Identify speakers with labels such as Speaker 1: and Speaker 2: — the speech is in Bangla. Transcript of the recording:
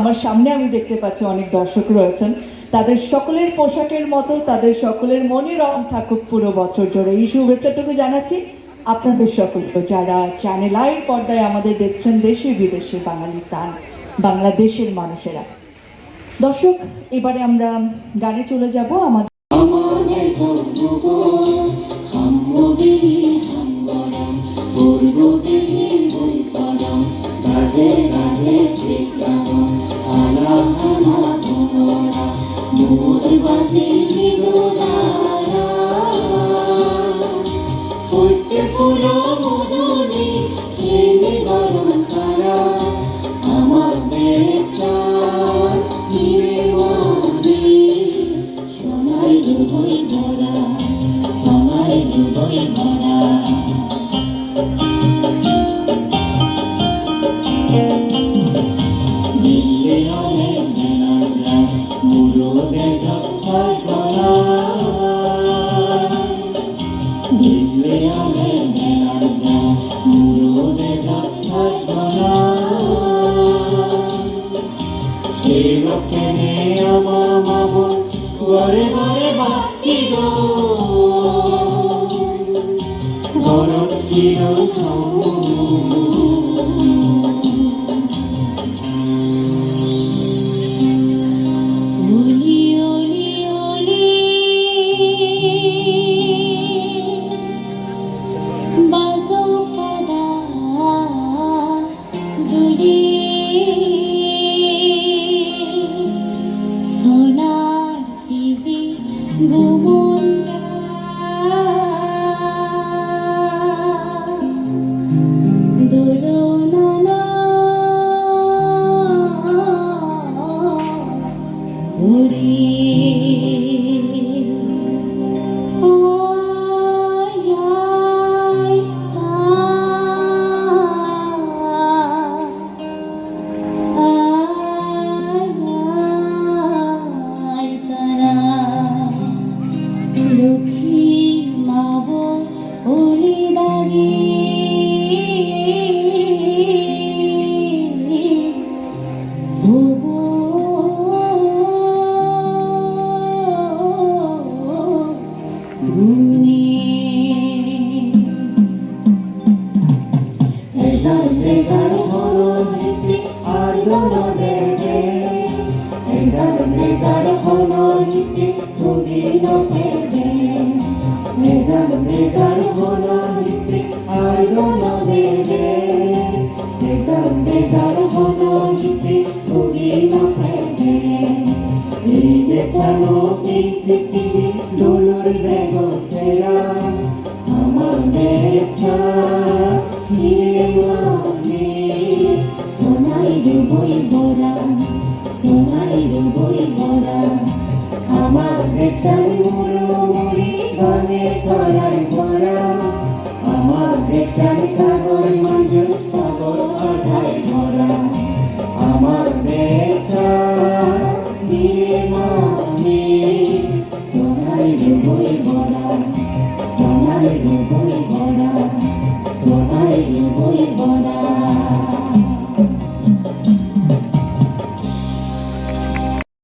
Speaker 1: আমার সামনে আমি দেখতে পাচ্ছি অনেক দর্শক রয়েছেন। তাদের সকলের পোশাকের মতো, তাদের সকলের মনে রং থাকুক পুরো বছর জুড়ে। এই শুভেচ্ছাটুকু জানাচ্ছি আপনাদের সকলকে যারা চ্যানেল আইয়ের পর্দায় আমাদের দেখছেন দেশে বিদেশে বাঙালি প্রাণ, বাংলাদেশের মানুষেরা। দর্শক, এবারে আমরা গানে চলে যাব। আমাদের
Speaker 2: ভোমরা মোদ বাজে মৃদুদারা ফুটতে ফুলো মধুনি প্রেমে গরম সারা আমাদের চার হিরে মনে সোনাই ডুবই ভরা সোনাই ডুবই ভরা ঘরে ঘরে বাতি গো ঘরত ফিরো ঘুমন দোলনা Ezan ezan horo hitti argono derde Ezan ezan horo বই ভরা সোনাই বই ভরা আমার দেশাই মুরু মুড়ি আমার দেশাই সাগর মঞ্জুর সাগর আঝাই ভরা। আমার দেশা নিয়ে মনে সোনাই বই ভরা সোনাই বই ভরা সোনাই